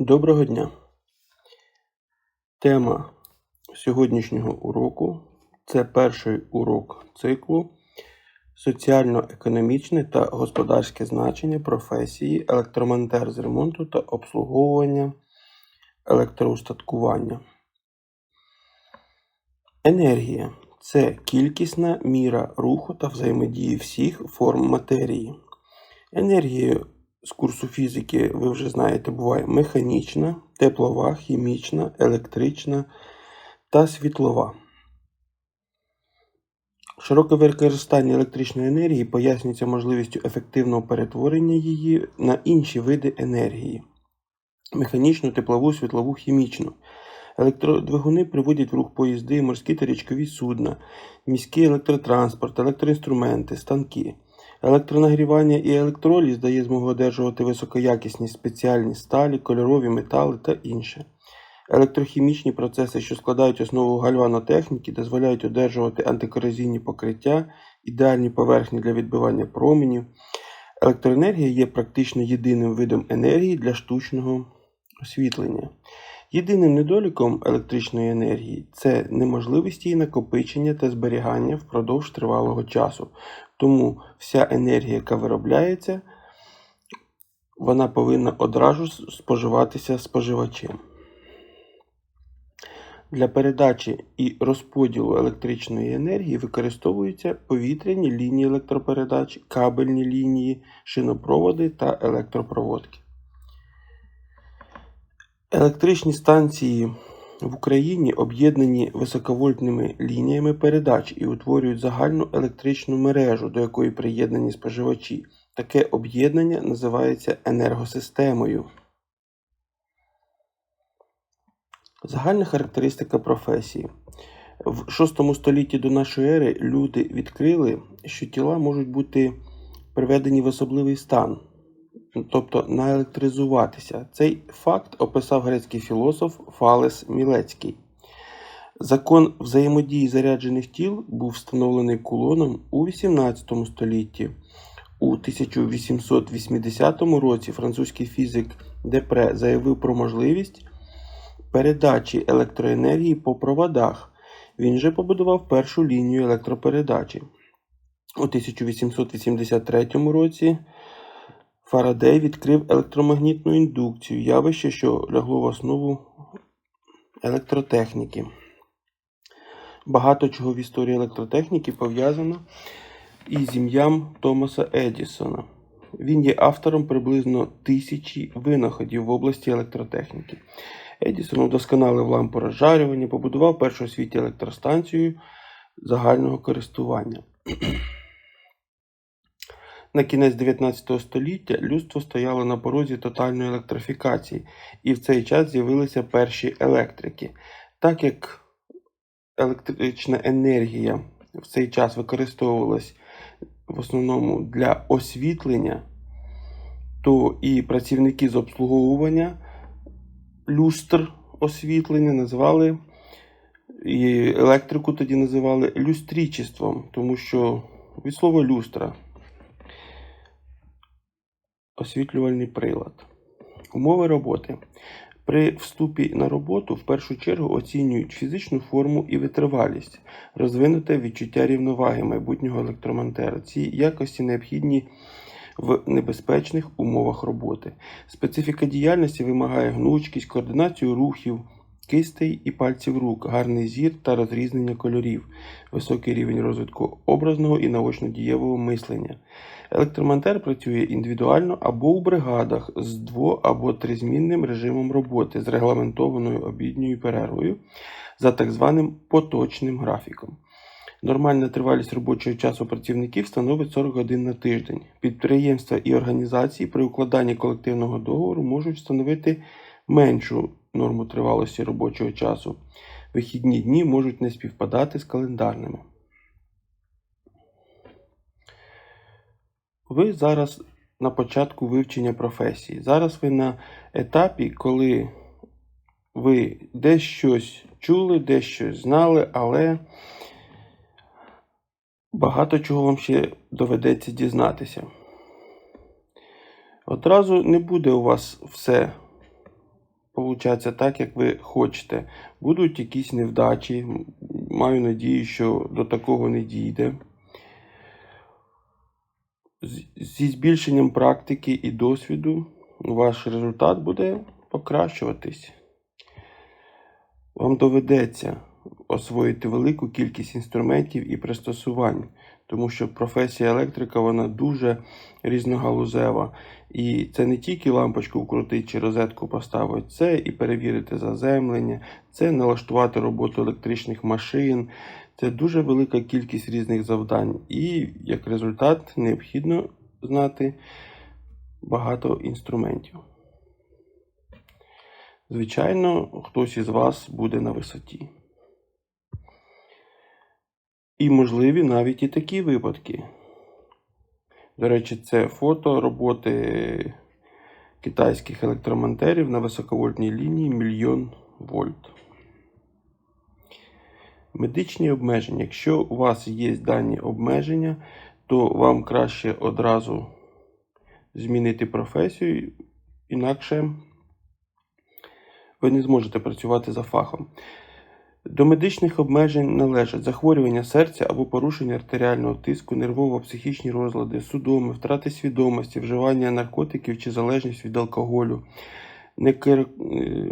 Доброго дня! Тема сьогоднішнього уроку це перший урок циклу Соціально-економічне та господарське значення професії електромонтер з ремонту та обслуговування електроустаткування. Енергія це кількісна міра руху та взаємодії всіх форм матерії. Енергія з курсу фізики, ви вже знаєте, буває механічна, теплова, хімічна, електрична та світлова. Широке використання електричної енергії пояснюється можливістю ефективного перетворення її на інші види енергії механічну, теплову, світлову, хімічну. Електродвигуни приводять в рух поїзди, морські та річкові судна, міський електротранспорт, електроінструменти, станки. Електронагрівання і електроліз дає змогу одержувати високоякісні спеціальні сталі, кольорові метали та інше. Електрохімічні процеси, що складають основу гальванотехніки, дозволяють одержувати антикорозійні покриття, ідеальні поверхні для відбивання променів. Електроенергія є практично єдиним видом енергії для штучного освітлення. Єдиним недоліком електричної енергії це неможливість її накопичення та зберігання впродовж тривалого часу. Тому вся енергія, яка виробляється, вона повинна одразу споживатися споживачем. Для передачі і розподілу електричної енергії використовуються повітряні лінії електропередач, кабельні лінії, шинопроводи та електропроводки. Електричні станції в Україні об'єднані високовольтними лініями передач і утворюють загальну електричну мережу, до якої приєднані споживачі. Таке об'єднання називається енергосистемою. Загальна характеристика професії. В VI столітті до нашої ери люди відкрили, що тіла можуть бути приведені в особливий стан, тобто наелектризуватися. Цей факт описав грецький філософ Фалес Мілецький. Закон взаємодії заряджених тіл був встановлений кулоном у XVIII столітті. У 1880 році французький фізик Депре заявив про можливість передачі електроенергії по проводах. Він же побудував першу лінію електропередачі. У 1883 році Фарадей відкрив електромагнітну індукцію, явище, що лягло в основу електротехніки. Багато чого в історії електротехніки пов'язано із ім'ям Томаса Едісона. Він є автором приблизно тисячі винаходів в області електротехніки. Едісон удосконалив лампу розжарювання, побудував першу у світі електростанцію загального користування. На кінець 19 століття людство стояло на порозі тотальної електрифікації, і в цей час з'явилися перші електрики. Так як електрична енергія в цей час використовувалась в основному для освітлення, то і працівники з обслуговування люстр освітлення називали і електрику тоді називали люстрічеством, тому що від слова люстра освітлювальний прилад. Умови роботи. При вступі на роботу в першу чергу оцінюють фізичну форму і витривалість, розвинуте відчуття рівноваги майбутнього електромонтера. Ці якості необхідні в небезпечних умовах роботи. Специфіка діяльності вимагає гнучкість, координацію рухів, кистей і пальців рук, гарний зір та розрізнення кольорів, високий рівень розвитку образного і наочно-дієвого мислення. Електромонтер працює індивідуально або у бригадах з дво- або тризмінним режимом роботи з регламентованою обідньою перервою за так званим поточним графіком. Нормальна тривалість робочого часу працівників становить 40 годин на тиждень. Підприємства і організації при укладанні колективного договору можуть встановити меншу норму тривалості робочого часу. Вихідні дні можуть не співпадати з календарними. Ви зараз на початку вивчення професії. Зараз ви на етапі, коли ви десь щось чули, десь щось знали, але багато чого вам ще доведеться дізнатися. Одразу не буде у вас все получатися так, як ви хочете. Будуть якісь невдачі. Маю надію, що до такого не дійде. Зі збільшенням практики і досвіду ваш результат буде покращуватись. Вам доведеться освоїти велику кількість інструментів і пристосувань, тому що професія електрика вона дуже різногалузева. І це не тільки лампочку вкрутити чи розетку поставити, це і перевірити заземлення, це налаштувати роботу електричних машин. Це дуже велика кількість різних завдань. І як результат необхідно знати багато інструментів. Звичайно, хтось із вас буде на висоті. І можливі навіть і такі випадки. До речі, це фото роботи китайських електромонтерів на високовольтній лінії мільйон вольт. Медичні обмеження. Якщо у вас є дані обмеження, то вам краще одразу змінити професію, інакше ви не зможете працювати за фахом. До медичних обмежень належать захворювання серця або порушення артеріального тиску, нервово-психічні розлади, судоми, втрати свідомості, вживання наркотиків чи залежність від алкоголю, некер- е,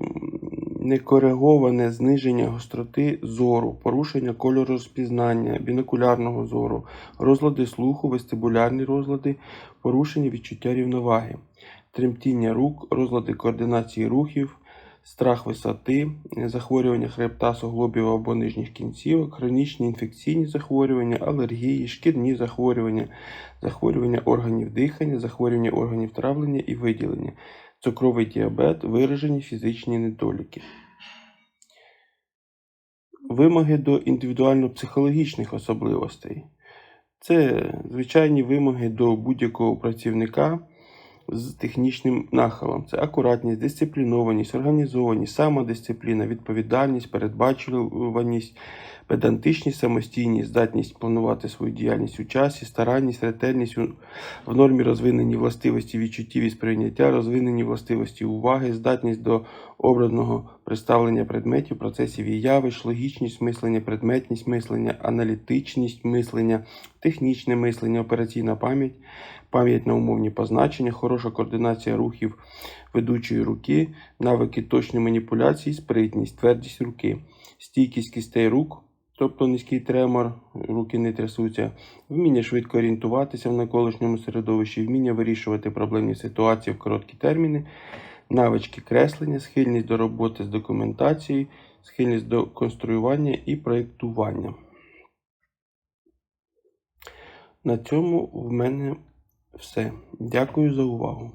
некориговане зниження гостроти зору, порушення кольорозпізнання, бінокулярного зору, розлади слуху, вестибулярні розлади, порушення відчуття рівноваги, тремтіння рук, розлади координації рухів, страх висоти, захворювання хребта, суглобів або нижніх кінцівок, хронічні інфекційні захворювання, алергії, шкірні захворювання, захворювання органів дихання, захворювання органів травлення і виділення, цукровий діабет, виражені фізичні недоліки. Вимоги до індивідуально-психологічних особливостей. Це звичайні вимоги до будь-якого працівника з технічним нахилом. Це акуратність, дисциплінованість, організованість, самодисципліна, відповідальність, передбачуваність, педантичність, самостійність, здатність планувати свою діяльність у часі, старанність, ретельність, в нормі розвинені властивості відчуттів і сприйняття, розвинені властивості уваги, здатність до образного представлення предметів, процесів і явищ, логічність мислення, предметність мислення, аналітичність мислення, технічне мислення, операційна пам'ять, пам'ять на умовні позначення, хороша координація рухів ведучої руки, навики точної маніпуляції, спритність, твердість руки, стійкість кістей рук, тобто низький тремор, руки не трясуться, вміння швидко орієнтуватися в навколишньому середовищі, вміння вирішувати проблемні ситуації в короткі терміни, навички креслення, схильність до роботи з документацією, схильність до конструювання і проєктування. На цьому в мене все. Дякую за увагу.